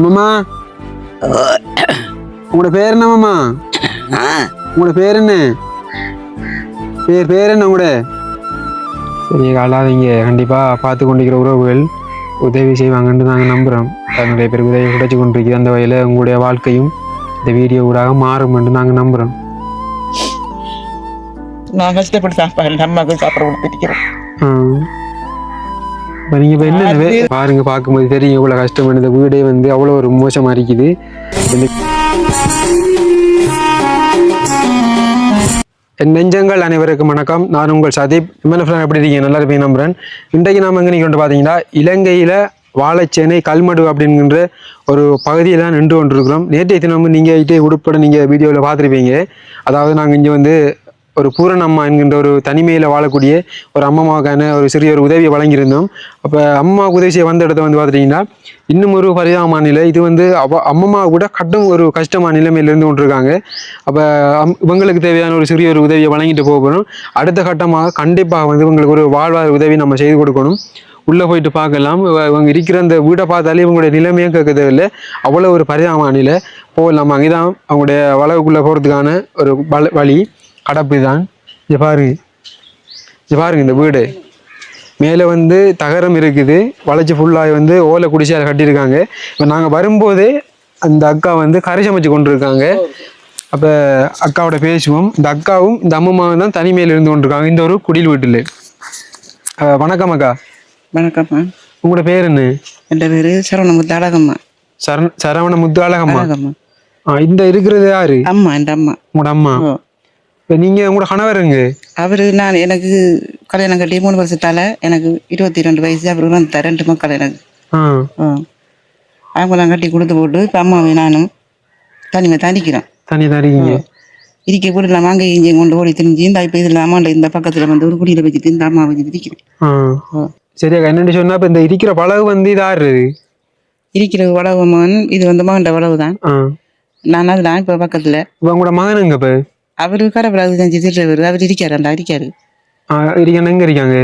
அம்மம்மா உங்களோட பேர் என்ன அம்மம்மா ஆ. உங்களோட பேர் என்ன? பேர் பேர் என்ன உங்களோட? சரி அழாதீங்க. கண்டிப்பாக பார்த்து கொண்டிருக்கிற உறவுகள் உதவி செய்வாங்கன்னு நாங்கள் நம்புகிறோம் தன்னுடைய பேருக்கு உதவி கிடைச்சி கொண்டிருக்கிற அந்த வகையில் உங்களுடைய வாழ்க்கையும் இந்த வீடியோ ஊடாக மாறும்னு நாங்கள் நம்புகிறோம் நான் கஷ்டப்பட்டு சாப்பாடு அம்மாவுக்கு சாப்பிட கொடுத்துருக்கிறோம் நீங்கள் இப்போ என்ன பாருங்க பார்க்கும்போது தெரியும் இவ்வளோ கஷ்டம் இந்த வீடே வந்து அவ்வளோ ஒரு மோசமாக இருக்குது. என் நெஞ்சங்கள் அனைவருக்கும் வணக்கம். நான் உங்கள் சதீப். இம்மன் எப்படி இருக்கீங்க? நல்லா இருப்பீங்க நம்புறேன். இன்றைக்கு நாம் எங்கே நிற்க பார்த்தீங்கன்னா இலங்கையில் வாழைச்சேனை கல்மடு அப்படிங்கிற ஒரு பகுதியில் தான் நின்று கொண்டிருக்கிறோம். நேற்றைய தினம் நீங்கள் இட்டே உடுப்பட நீங்கள் வீடியோவில் பார்த்துருப்பீங்க. அதாவது நாங்கள் இங்கே வந்து ஒரு பூரண அம்மா என்கின்ற ஒரு தனிமையில் வாழக்கூடிய ஒரு அம்மாவுக்கான ஒரு சிறிய ஒரு உதவியை வழங்கியிருந்தோம். அப்போ அம்மாவுக்கு உதவி செய்ய வந்த இடத்த வந்து பார்த்துட்டிங்கன்னா இன்னும் ஒரு பரிதாபமான நிலை. இது வந்து அவ அம்மம்மா கூட கட்டும் ஒரு கஷ்டமான நிலைமையில இருந்து கொண்டிருக்காங்க. அப்போ அம் இவங்களுக்கு தேவையான ஒரு சிறிய ஒரு உதவியை வழங்கிட்டு போகணும் அடுத்த கட்டமாக கண்டிப்பாக வந்து இவங்களுக்கு ஒரு வாழ்வாதார உதவி நம்ம செய்து கொடுக்கணும். உள்ளே போயிட்டு பார்க்கலாம். இவங்க இருக்கிற அந்த வீடை பார்த்தாலே இவங்களுடைய நிலைமையும் கேட்க தேவையில்லை அவ்வளோ ஒரு பரிதாபமான நிலை. போகலாம்? அங்கேதான் அவங்களுடைய வளவுக்குள்ளே போகிறதுக்கான ஒரு வழி- வழி கடப்பு தான் இங்க பாருங்க இந்த வீடு? மேலே வந்து தகரம் இருக்குது வளைச்சி ஃபுல்லாக வந்து ஓலை குடிசையால் கட்டியிருக்காங்க. இப்போ நாங்கள் வரும்போதே அந்த அக்கா வந்து கரை சமைச்சு கொண்டு இருக்காங்க அப்போ அக்காவோட பேசுவோம். இந்த அக்காவும் இந்த அம்மம்மாவும் தான் தனிமையில் இருந்து கொண்டிருக்காங்க. இந்த ஒரு குடில் வீட்டில். வணக்கம் அக்கா. வணக்கம்மா உங்களோட பேர் என்ன? என் பேரு சரவணமுத்து அழகம்மா சரண சரவண முத்து அழகம்மா. அழகம்மா ஆ, இந்த இருக்கிறது யாரு? அம்மா என் அம்மா. உங்களோட அம்மா? நீங்கள் உங்களோட கணவருங்க அவரு நான் எனக்கு கல்யாணம் கட்டி மூணு வருஷத்தால எனக்கு இருபத்தி ரெண்டு வயசு அவரு வந்து ரெண்டு மக்கள் எனக்கு. அவங்களாம் கட்டி கொடுத்து போட்டு இப்போ அம்மாவை நானும் தனிமை தனிக்கிறோம் தனி தரீங்க இருக்க கூட இல்லாமல் அங்கே இங்கே கொண்டு ஓடி திரிஞ்சு இந்த இப்போ இதில் அம்மாண்ட இந்த பக்கத்தில் வந்து ஒரு குடியில் வச்சுட்டு இந்த அம்மா வச்சு திரிக்கிறேன் ஆ. ஓ சரி அக்கா என்னன்னு சொன்னா இப்போ இந்த இருக்கிற பழகு வந்து இது ஆறு இருக்கிற வளவு மகன் இது வந்து மகன்ட வளவு தான் நான் அதுதான் இப்போ பக்கத்தில். இப்போ உங்களோட மகனுங்க இப்போ? அவரு கடவுளாக செஞ்சு திட்டுறவர் அவர் இருக்காரு அந்த இருக்காரு இருக்காங்க எங்கே இருக்காங்க?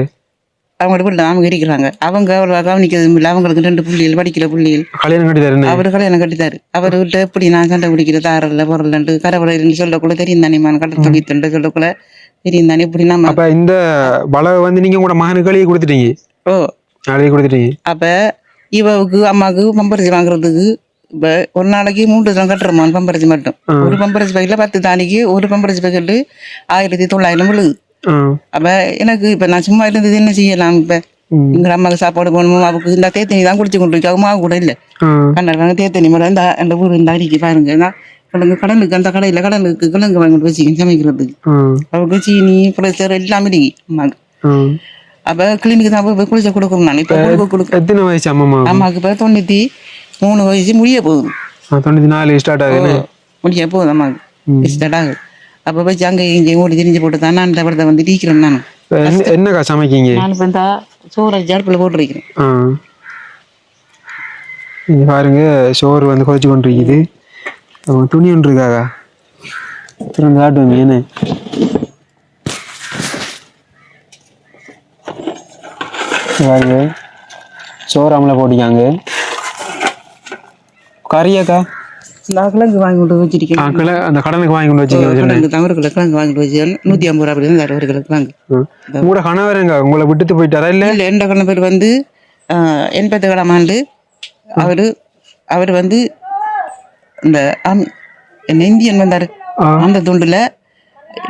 அவங்க வீட்டில் அவங்க இருக்கிறாங்க. அவங்க அவ்வளோ கவனிக்கிறது இல்லை. அவங்களுக்கு ரெண்டு புள்ளிகள் படிக்கிற புள்ளிகள். கல்யாணம் கட்டி தரேன்னு அவரு கல்யாணம் கட்டித்தாரு. அவர் விட்டு எப்படி நான் சண்டை பிடிக்கிற தாரல பொருள்ண்டு கடவுளைன்னு சொல்லக்குள்ள தெரியும் தானே மான் கடல் தொழித்துண்டு சொல்லக்குள்ள தெரியும் தானே இப்படி நம்ம அப்ப இந்த பழக வந்து நீங்க உங்களோட மகனுக்கு எழுதி கொடுத்துட்டீங்க? ஓ. எழுதி கொடுத்துட்டீங்க? அப்ப இவவுக்கு அம்மாவுக்கு பம்பரிசி வாங்குறதுக்கு இப்ப ஒரு நாளைக்கு மூன்று தரம் கட்டுறோமா பம்பரிசி மட்டும். ஒரு பம்பரிசி பைக்கில் பத்து தானிக்கு ஒரு பம்பரிசி பைக்கில் ஆயிரத்தி தொள்ளாயிரம் விழுது. அப்ப எனக்கு இப்ப நான் சும்மா இருந்தது என்ன செய்யலாம் இப்ப? ம். எங்க அம்மாவுக்கு சாப்பாடு போகணும் அவருக்கு இந்த தேத்தனி தான் குடிச்சு கொண்டு இருக்கு மாவு கூட இல்லை. ஆ. கண்ணாடி தேத்தனி மட்டும் இந்த அந்த ஊர் இந்த அரிக்கி பாருங்க. நான் கிழங்கு கடலுக்கு அந்த கடையில் கடலுக்கு கிழங்கு வாங்கிட்டு வச்சுக்கேன் சமைக்கிறதுக்கு அவருக்கு சீனி ப்ரெஷர் எல்லாமே இருக்கு அம்மாவுக்கு. அப்போ கிளினிக்கு தான் போய் குளிச்ச கொடுக்கணும் நான். இப்போ கொடுக்க கொடுக்க எத்தனை வயசு அம்மா அம்மாவுக்கு இப்போ தொண்ணூற்றி மூணு வயசு முடிய போகுது. தொண்ணூத்தி நாலு ஸ்டார்ட் ஆகுதுன்னு முடிய போகுது அம்மாவுக்கு ஸ்டார்ட் ஆகுது. அப்போ போய் அங்கே இங்கே ஓடி திரிஞ்சு போட்டு தான் நான் படத்தை வந்து டீக்கிறேன் நான். என்னக்கா சமைக்கீங்க? நான் இப்போ இந்த சோறை அடுப்பில் போட்டுருக்கிறேன். இங்க பாருங்க சோறு வந்து கொதிச்சு கொண்டு இருக்குது துணி ஒன்று இருக்காக்கா? திறந்து காட்டுவோம் இங்க பாருங்க சோறு அமலை போட்டிக்காங்க கறியாக்கா? நான் கிழங்கு வாங்கி கொண்டு வச்சிருக்கேன். அந்த கடனுக்கு வாங்கி கொண்டு கிழங்கு தான் ஒரு கிலோ கிழங்கு வாங்கிட்டு வச்சு நூற்றி ஐம்பது ரூபா அப்படி தான் ஒரு கிலோ கிழங்கு உங்களோட கணவருங்க உங்களை விட்டுட்டு போயிட்டாரா இல்ல? இல்லை எந்த கண்ண பேர் வந்து எண்பத்தி ஏழாம் ஆண்டு. அவர் அவர் வந்து இந்த இந்தியன் வந்தார். அந்த துண்டுல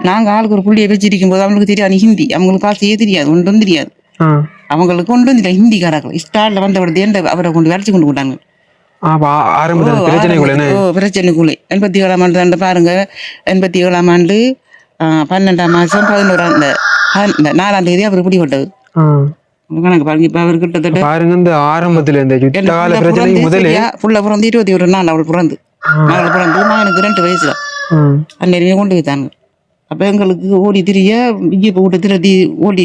நாங்கள் ஆளுக்கு ஒரு புள்ளியை வச்சிருக்கும் போது அவங்களுக்கு தெரியாது ஹிந்தி. அவங்களுக்கு பாசையே தெரியாது ஒன்றும் தெரியாது. அவங்களுக்கு ஒன்றும் தெரியாது ஹிந்திக்காரர்கள். ஸ்டாலில் வந்த அவரை கொண்டு வரைச்சி கொண்டு போட்டாங்க. பிரச்சனைக்குள்ள எண்பத்தி ஏழாம் ஆண்டு தாண்டு பாருங்க. எண்பத்தி ஏழாம் ஆண்டு பன்னெண்டாம் மாதம் பதினோராம் நாலாம் தேதி அவர் பிடிபட்டது. கணக்கு பாருங்க இப்போ அவர் கிட்டத்தட்ட பாருங்க இந்த ஆரம்பத்துல இந்த புள்ள பிறந்து இருபத்தி ஒரு நாள் அவள் பிறந்து. மகள் பிறந்து மகனுக்கு ரெண்டு வயசுல. அந்நேரமே கொண்டு வைத்தாங்க அப்போ எங்களுக்கு ஓடி திரிய விஜயப்பை விட்டு திரட்டி ஓடி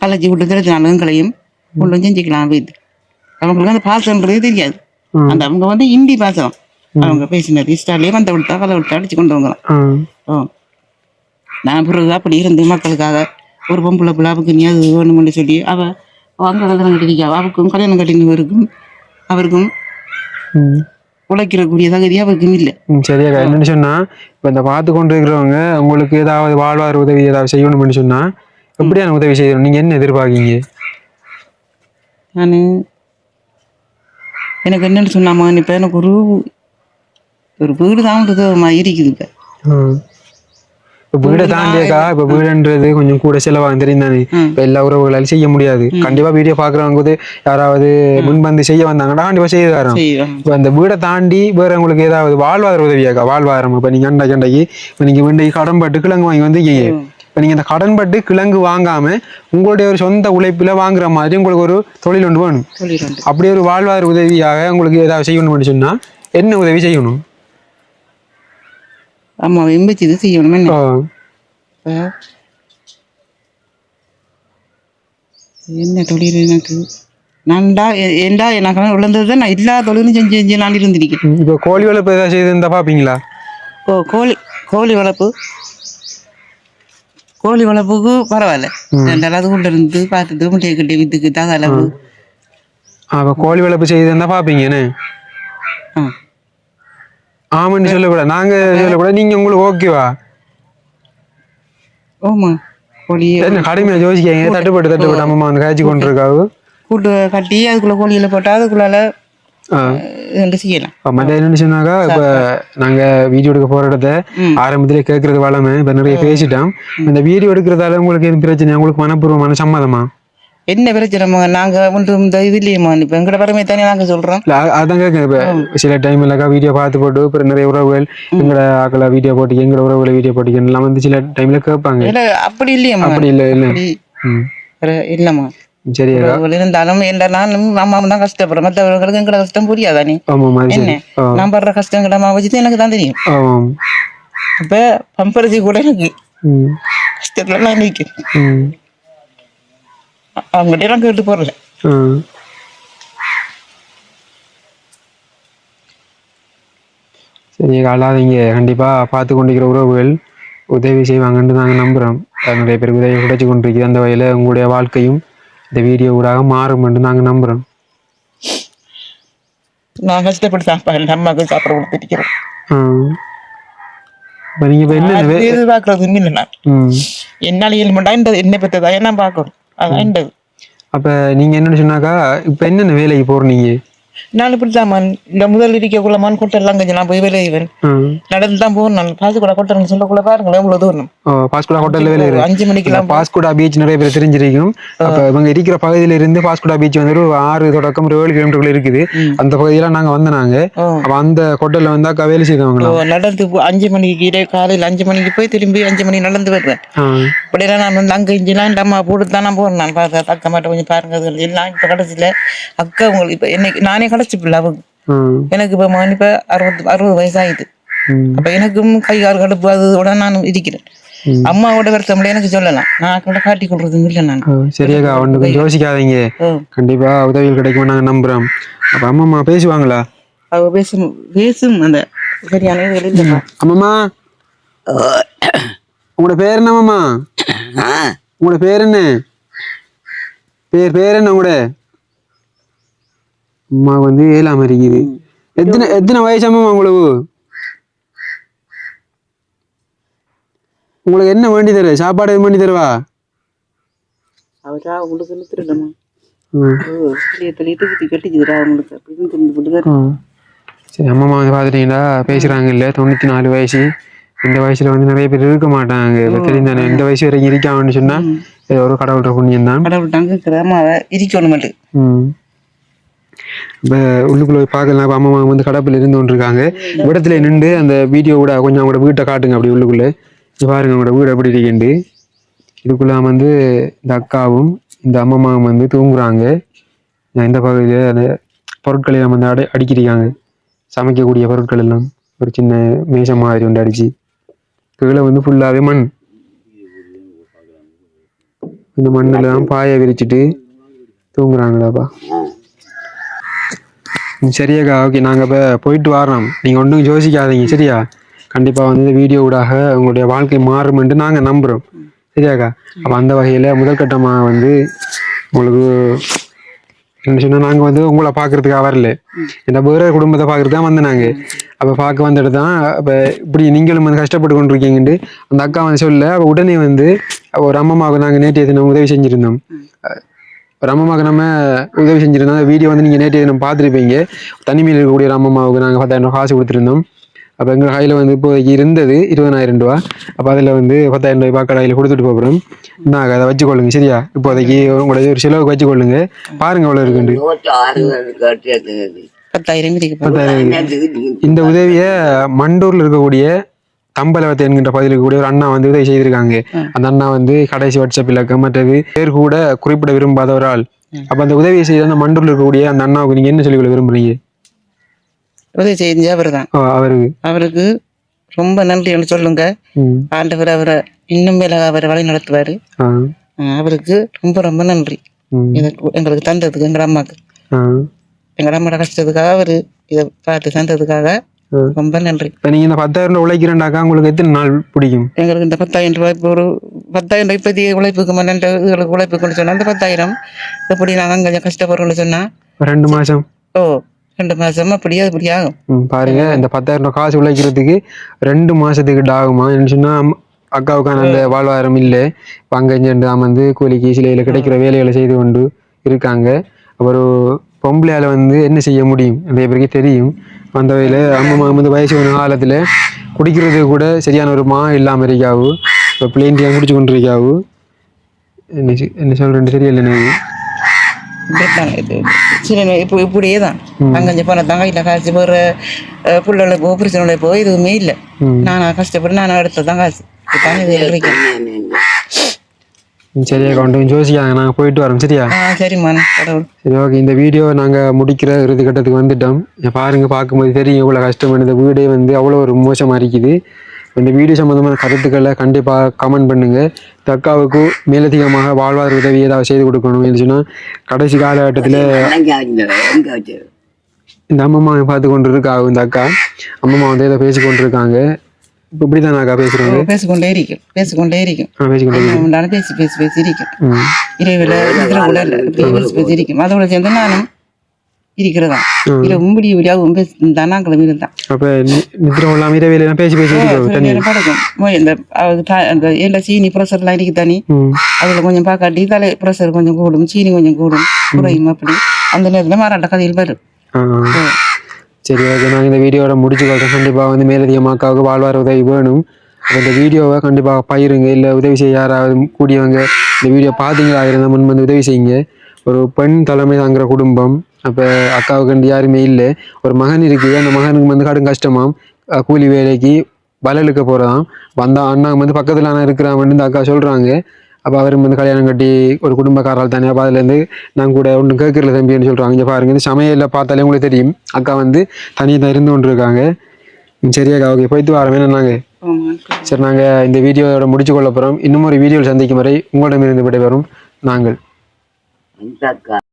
கலைச்சி விட்டு திரட்டினாலும் எங்களையும் கொண்டு செஞ்சுக்கலாம் வைத்து அவங்களுக்கு அந்த பாசன்றதே தெரியாது. அந்த அவங்க வந்து ஹிந்தி பாசம் அவங்க பேசினது இஷ்டாலே வந்த விட்டா கலை விட்டு அடிச்சு கொண்டு. ஓ. நான் பிறகு அப்படி இருந்து மக்களுக்காக ஒரு பொம்பளை பிள்ளை அவருக்கு நீ அது வேணும்னு சொல்லி அவ அங்க கல்யாணம் கட்டிருக்கா அவருக்கும் கல்யாணம் கட்டினவருக்கும் அவருக்கும். உழைக்கிறக்கூடிய தகுதி அவருக்கும் இல்லை. ம், சரியாக்கா என்னன்னு சொன்னா இப்போ இந்த பார்த்து கொண்டு இருக்கிறவங்க உங்களுக்கு ஏதாவது வாழ்வாதார உதவி ஏதாவது செய்யணும்னு சொன்னா எப்படியான உதவி செய்யணும்? நீங்க என்ன எதிர்பார்க்கீங்க? நான் எனக்கு என்னன்னு சொன்னாமா இப்போ எனக்கு ஒரு ஒரு வீடு தான் இருக்குது இப்போ. இப்ப வீடை தாண்டியக்கா இப்ப வீடுன்றது கொஞ்சம் கூட செலவாகும் தெரியும் தானே. இப்ப எல்லா உறவுகளாலும் செய்ய முடியாது. கண்டிப்பா வீடியோ பாக்குறவங்க வந்து யாராவது முன் வந்து செய்ய வந்தாங்கன்னா கண்டிப்பா செய்ய தரோம் இப்ப அந்த வீடை தாண்டி வேற உங்களுக்கு ஏதாவது வாழ்வாதார உதவியாக்கா? வாழ்வாதாரம். இப்ப நீங்க அண்டை கண்டைக்கு இப்ப நீங்க வேண்டிய கடன் பட்டு கிழங்கு வாங்கி வந்து இப்ப நீங்க இந்த கடன் பட்டு கிழங்கு வாங்காம உங்களுடைய ஒரு சொந்த உழைப்புல வாங்குற மாதிரி உங்களுக்கு ஒரு தொழில் ஒன்று வேணும். அப்படி ஒரு வாழ்வாதார உதவியாக உங்களுக்கு ஏதாவது செய்யணும்னு சொன்னா என்ன உதவி செய்யணும்? ஆமாம் எம்பச்சு இது செய்யணும் என்ன? தொழில் எனக்கு? நான்டா எ- ஏன்டா எனக்கு விழுந்தது நான் எல்லா தொழிலும் செஞ்சு செஞ்சு நான் இருந்திருக்கேன். இப்ப கோழி வளர்ப்பு ஏதாவது செய்திருந்தா பாப்பீங்களா? ஓ கோழி கோழி வளர்ப்பு? கோழி வளர்ப்புக்கு பரவாயில்ல. ரெண்டாவது உள்ள இருந்து பார்த்துட்டு முட்டையை கட்டி வித்துக்கிட்டு அது அளவு அப்ப கோழி வளர்ப்பு செய்திருந்தா பாப்பீங்க என்ன? ஆ. ஆமான்னு சொல்லக்கூடாது. நாங்க சொல்லக்கூடாது. நீங்க உங்களுக்கு ஓகேவா ஓமா கோழி என்ன கடுமையா யோசிக்காங்க தட்டுப்பட்டு தட்டுப்பட்டு. அம்மா வந்து காய்ச்சி கொண்டு இருக்காவு? கூட்டு கட்டி அதுக்குள்ள கோழியில போட்டால் அதுக்குள்ளால மற்ற என்னன்னு சொன்னாக்கா இப்ப நாங்க வீடியோ எடுக்க போற இடத்த. ஆரம்பத்திலே கேட்கறது வளமை இப்ப நிறைய பேசிட்டோம். இந்த வீடியோ எடுக்கிறதால உங்களுக்கு எதுவும் பிரச்சனை உங்களுக்கு மனப்பூர்வமான சம்மதமா? என்ன பிரச்சனைமா நாங்க ஒன்றும் இந்த இது இல்லையம்மா இப்போ எங்கட பரமே தானே நாங்க சொல்றோம். அதான் கேட்க இப்ப சில டைம் இல்லக்கா வீடியோ பார்த்து போட்டு இப்ப நிறைய உறவுகள் எங்கட ஆக்கள வீடியோ போட்டிக்க எங்கட உறவுகளை வீடியோ போட்டிக்க எல்லாம் வந்து சில டைம்ல கேட்பாங்க. இல்ல அப்படி இல்லையம்மா அப்படி இல்ல இல்ல. இல்லம்மா உறவுகள் இருந்தாலும் எந்த நானும் அம்மா தான் கஷ்டப்படுறேன் மற்றவர்களுக்கு எங்கட கஷ்டம் புரியாதானே என்ன சரி நான் படுற கஷ்டங்களை அம்மா வச்சுட்டு எனக்கு தான் தெரியும் அப்ப பம்பரசி கூட எனக்கு கஷ்டத்துல நான் நிற்கிறேன் ம் அவங்ககிட்ட நான் கேட்டு போடுறேன் ஆ. சரி அழாதீங்க கண்டிப்பா பார்த்து கொண்டிருக்கிற உறவுகள் உதவி செய்வாங்கன்னு நாங்கள் நம்புறோம் நிறைய பேருக்கு உதவி கிடைச்சி கொண்டிருக்குது அந்த வகையில் உங்களுடைய வாழ்க்கையும் இந்த வீடியோ ஊடாக மாறும் என்று நாங்கள் நம்புறோம். நான் கஷ்டப்பட்டு சாப்பாடு அம்மாவுக்கு சாப்பிட கொடுத்துருக்கிறேன் ஆ. இப்ப நீங்க இப்ப என்ன வே- எதிர்பார்க்கறது இல்லை நான். என்னால் இயல்புண்டா இந்த என்னை பற்றதா என்ன பார்க்கணும்? அதான் அப்ப நீங்க என்னன்னு சொன்னாக்கா இப்ப என்னென்ன வேலைக்கு போறீங்க? நான் இப்படித்தாம்மான் இந்த முதல் இருக்கக்குள்ளமான் கொட்டெல்லாம் கொஞ்சம் நான் போய் வேலை செய்வேன் நடந்து தான் போகணும். நான் காசு கூட கொட்டணும் சொல்லக்குள்ள பாருங்களேன் எவ்வளவு தூரம். பாஸ்குடா ஹோட்டல்ல வேலை அஞ்சு மணிக்கெல்லாம் பாஸ்குடா பீச் நிறைய பேர் தெரிஞ்சிருக்கும். அப்ப இவங்க இருக்கிற பகுதியில இருந்து பாஸ்குடா பீச் வந்து ஒரு ஆறு தொடக்கம் ஒரு ஏழு கிலோமீட்டருக்குள்ள இருக்குது. அந்த பகுதியெல்லாம் நாங்க வந்த நாங்க. அப்ப அந்த ஹோட்டல்ல வந்தாக்கா வேலை செய்தவங்களா? ஓ, நடந்து அஞ்சு மணிக்கு இடை காலையில் அஞ்சு மணிக்கு போய் திரும்பி அஞ்சு மணி நடந்து வருவேன். ஆ. இப்படியெல்லாம் நான் வந்து அங்கே இஞ்சிலாம் இந்த அம்மா போட்டு தான் நான் போறேன். நான் பார்க்க அக்கா மாட்ட கொஞ்சம் பாருங்க எல்லாம் இப்போ கடைசியில் அக்கா உங்களுக்கு இப்போ என்னைக்கு நானே கடைச்சி பிள்ளை அவங்க. எனக்கு இப்போ மகன் இப்போ அறுபது அறுபது வயசு ஆயிடுது. அப்போ எனக்கும் கை கால் கடுப்பு அதோட நான் இருக்கிறேன் அம்மாவோட வருத்தம் எனக்கு சொல்லலாம். நான் கூட காட்டி கொள்றதும் இல்லை நான். சரியாக்கா ஒன்று யோசிக்காதீங்க. கண்டிப்பா உதவிகள் கிடைக்கும் நாங்க நம்புறோம். அப்ப அம்மா பேசுவாங்களா? அவ பேசும் பேசும் அந்த சரியான அம்மம்மா. உங்களோட பேர் என்ன அம்மம்மா உங்களோட பேர் என்ன? பேர் பேர் என்ன உங்களோட? அம்மா வந்து ஏழாம இருக்குது. எத்தனை எத்தனை வயசு அம்மா உங்களுக்கு? உங்களுக்கு என்ன வேண்டி தரு சாப்பாடு வேண்டி தருவா? அவரா உங்களுக்கு திருடமா. சரி அம்மா வந்து பார்த்துட்டீங்களா பேசுறாங்க இல்ல தொண்ணூத்தி நாலு வயசு. இந்த வயசுல வந்து நிறைய பேர் இருக்க மாட்டாங்க. தெரிந்தானே இந்த வயசு வரைக்கும் இருக்கான்னு சொன்னா இது ஒரு கடவுள் புண்ணியம் தான் கடவுள் இருக்கணும் மட்டும். இப்ப உள்ளுக்குள்ள பார்க்கலாம் அம்மா வந்து கடப்பில் இருந்து கொண்டிருக்காங்க. இடத்துல நின்று அந்த வீடியோ கூட கொஞ்சம் அவங்களோட வீட்டை காட்டுங்க அப்படி உள்ளுக்குள்ளே. இங்க பாருங்க அவங்களோட வீடு எப்படி இருக்குண்டு இதுக்குள்ள வந்து இந்த அக்காவும் இந்த அம்மம்மாவும் வந்து தூங்குறாங்க. நான் இந்த பகுதியில் அந்த பொருட்களை நம்ம வந்து அடி அடிக்கிருக்காங்க சமைக்கக்கூடிய பொருட்கள் எல்லாம். ஒரு சின்ன மேசம் மாதிரி ஒன்று அடிச்சு. கீழே வந்து ஃபுல்லாகவே மண். இந்த மண்ணெல்லாம் பாயை விரிச்சிட்டு தூங்குறாங்களாப்பா. சரியாக்கா ஓகே நாங்கள் இப்போ போயிட்டு வரோம் நீங்கள் ஒன்றும் யோசிக்காதீங்க சரியா? கண்டிப்பாக வந்து வீடியோ ஊடாக உங்களுடைய வாழ்க்கை மாறும்ன்ட்டு நாங்கள் நம்புகிறோம் சரியாக்கா அப்போ அந்த வகையில் முதல் கட்டமாக வந்து உங்களுக்கு என்ன சொன்னால் நாங்கள் வந்து உங்களை பார்க்குறதுக்காக வரல. இந்த வேற குடும்பத்தை பார்க்குறது தான் வந்து நாங்கள் அப்போ பார்க்க வந்துட்டு தான் அப்போ இப்படி நீங்களும் வந்து கஷ்டப்பட்டு கொண்டு இருக்கீங்கன்ட்டு அந்த அக்கா வந்து சொல்ல அப்போ உடனே வந்து ஒரு அம்மாவுக்கு நாங்கள் நேற்று எதுனா உதவி செஞ்சுருந்தோம். ஒரு அம்மாவுக்கு நம்ம உதவி செஞ்சிருந்தோம். அந்த வீடியோ வந்து நீங்கள் நேற்று தினம் பார்த்துருப்பீங்க. தனிமையில் இருக்கக்கூடிய ஒரு அம்மாவுக்கு நாங்கள் பத்தாயிரம் ரூபாய் காசு கொடுத்துருந்தோம். அப்போ எங்கள் கையில் வந்து இப்போதைக்கு இருந்தது இருபதாயிரம் ரூபா அப்போ அதில் வந்து பத்தாயிரம் ரூபாய் கடையில் கொடுத்துட்டு போகிறோம் நாங்கள் அதை வச்சுக்கொள்ளுங்க சரியா? இப்போதைக்கு உங்களுடைய ஒரு செலவுக்கு வச்சுக்கொள்ளுங்க. பாருங்க எவ்வளோ இருக்குண்டு பத்தாயிரம் இருக்கு பத்தாயிரம். இந்த உதவியை மண்டூர்ல இருக்கக்கூடிய தம்பலவத்தை என்கின்ற பகுதியில் இருக்கக்கூடிய ஒரு அண்ணா வந்து உதவி செய்திருக்காங்க. அந்த அண்ணா வந்து கடைசி வாட்ஸ்அப் இலக்கம் மற்றது பேர் கூட குறிப்பிட விரும்பாத ஒரு ஆள் அப்ப அந்த உதவியை செய்த அந்த மண்டூர்ல இருக்கக்கூடிய அந்த அண்ணாவுக்கு நீங்க என்ன சொல்லிக்கொள்ள விரும்புறீங்க? உதவி செஞ்சு அவர் தான் அவருக்கு. அவருக்கு ரொம்ப நன்றின்னு சொல்லுங்க. ம், ஆண்டவர் அவரை இன்னும் மேல அவரை வழி நடத்துவாரு. அவருக்கு ரொம்ப ரொம்ப நன்றி. எங்களுக்கு தந்ததுக்கு எங்க அம்மாக்கு. எங்க அம்மாவோட கஷ்டத்துக்காக அவரு இதை பார்த்து தந்ததுக்காக. ரொம்ப நன்றி. இப்ப நீங்க இந்த பத்தாயிரம் ரூபாய் உழைக்கிறேன்டாக்கா உங்களுக்கு எத்தனை நாள் பிடிக்கும்? எங்களுக்கு இந்த பத்தாயிரம் ரூபாய் இப்போ ஒரு பத்தாயிரம் ரூபாய் இப்போதைய உழைப்புக்கு மன்னன் இதுகளுக்கு உழைப்புக்குன்னு சொன்னா அந்த பத்தாயிரம் எப்படி நாங்கள் அங்கே கஷ்டப்படுறோம்னு சொன்னா? ஒரு ரெண்டு மாசம். ஓ ரெண்டு மாசம். அப்படி அப்படி ஆகும். ம், பாருங்க இந்த பத்தாயிரம் ரூபாய் காசு உழைக்கிறதுக்கு ரெண்டு மாசத்துக்கு ஆகுமா? சொன்னா அக்காவுக்கான அந்த வாழ்வாதாரம் இல்லை. இப்போ அங்கே இங்கே வந்து கூலிக்கு சிலையில் கிடைக்கிற வேலைகளை செய்து கொண்டு இருக்காங்க. ஒரு பொம்பளையால வந்து என்ன செய்ய முடியும்? நிறைய பேருக்கு தெரியும். அந்த வகையில் அம்மா வந்து வயசு ஒரு காலத்தில் குடிக்கிறதுக்கு கூட சரியான ஒரு மா இல்லாமல் இருக்காவு. இப்போ பிளேன் குடிச்சு கொண்டு இருக்காவு என்ன என்ன சொல்றேன்னு தெரியல எனக்கு. சில இப்போ இப்படியே தான் அங்கே போன தாங்க இல்லை காசு போகிற பிள்ளைகளை போ பிரச்சனை போ எதுவுமே இல்லை. நானா கஷ்டப்பட்டு நான் எடுத்ததான் காசு. இதுதான் இது இருக்கேன் ம், சரியா கொண்டு ஜோசிக்காங்க நாங்கள் போயிட்டு வரோம் சரியா? சரிம்மா சரி ஓகே இந்த வீடியோ நாங்கள் முடிக்கிற இறுதி கட்டத்துக்கு வந்துட்டோம். பாருங்க பார்க்கும்போது தெரியும் எவ்வளோ கஷ்டம் இந்த வீடே வந்து அவ்வளோ ஒரு மோசமாக இருக்குது. இந்த வீடியோ சம்மந்தமான கருத்துக்களை கண்டிப்பாக கமெண்ட் பண்ணுங்க. இந்த அக்காவுக்கு மேலதிகமாக வாழ்வாதார உதவி ஏதாவது செய்து கொடுக்கணும் சொன்னால் கடைசி காலகட்டத்தில் இந்த அம்மம்மா பார்த்து கொண்டு இருக்கா இந்த அக்கா. அம்மம்மா வந்து ஏதோ பேசி கொண்டு இருக்காங்க இப்போ இப்படி தான் அக்கா பேசுகிறாங்க பேசிக்கொண்டே இருக்கும் பேசிக்கொண்டே இருக்கும். உண்டான பேசி பேசி பேசி இருக்கும் இரவில் இல்லை இப்படி பேசி பேசி இருக்கும் அதோட சேர்ந்து நானும் இருக்கிறதா? இரவு முடி முடியாவும் பேசி தானாங்களும் இருந்தான் அப்போ நித்திரம் இல்லாமல் இரவையிலாம் பேசி பேசி படுக்கும். இந்த அந்த ஏன்டா சீனி ப்ரெஷர்லாம் இருக்கு தனி அதில் கொஞ்சம் பார்க்காட்டி தலை ப்ரெஷர் கொஞ்சம் கூடும் சீனி கொஞ்சம் கூடும் குறையும் அப்படி. அந்த நேரத்தில் மாறாட்ட கதையில் வரும் சரி ஓகே நான் இந்த வீடியோட முடிச்சுக்கொள்கிறோம் கண்டிப்பாக வந்து மேலதிகமாக்காவுக்கு அக்காவுக்கு உதவி வேணும். அப்போ இந்த வீடியோவை கண்டிப்பாக பயிருங்க இல்லை உதவி செய்ய யாராவது கூடியவங்க இந்த வீடியோ பார்த்தீங்களா இருந்தால் முன் வந்து உதவி செய்யுங்க. ஒரு பெண் தலைமை தாங்குற குடும்பம். அப்போ அக்காவுக்கு யாருமே இல்லை. ஒரு மகன் இருக்குது. அந்த மகனுக்கு வந்து கடும் கஷ்டமாம். கூலி வேலைக்கு வலலுக்கு போகிறதாம் வந்த அண்ணா வந்து பக்கத்தில் நான் இருக்கிறாங்கன்னு இந்த அக்கா சொல்கிறாங்க அப்போ அவரும் வந்து கல்யாணம் கட்டி ஒரு குடும்பக்காரால் தானே அப்போ அதுலேருந்து நான் கூட ஒன்றும் கேட்கல தம்பின்னு சொல்கிறாங்க இங்கே பாருங்க இந்த சமையலில் பார்த்தாலே உங்களுக்கு தெரியும். அக்கா வந்து தனியாக தான் இருந்து கொண்டு இருக்காங்க ம், சரி அக்கா ஓகே போயிட்டு வேணும் நாங்கள் சரி நாங்கள் இந்த வீடியோவோட முடிச்சு கொள்ள போகிறோம் இன்னும் ஒரு வீடியோவில் சந்திக்கும் வரை உங்களிடமிருந்து விடைபெறும் நாங்கள்.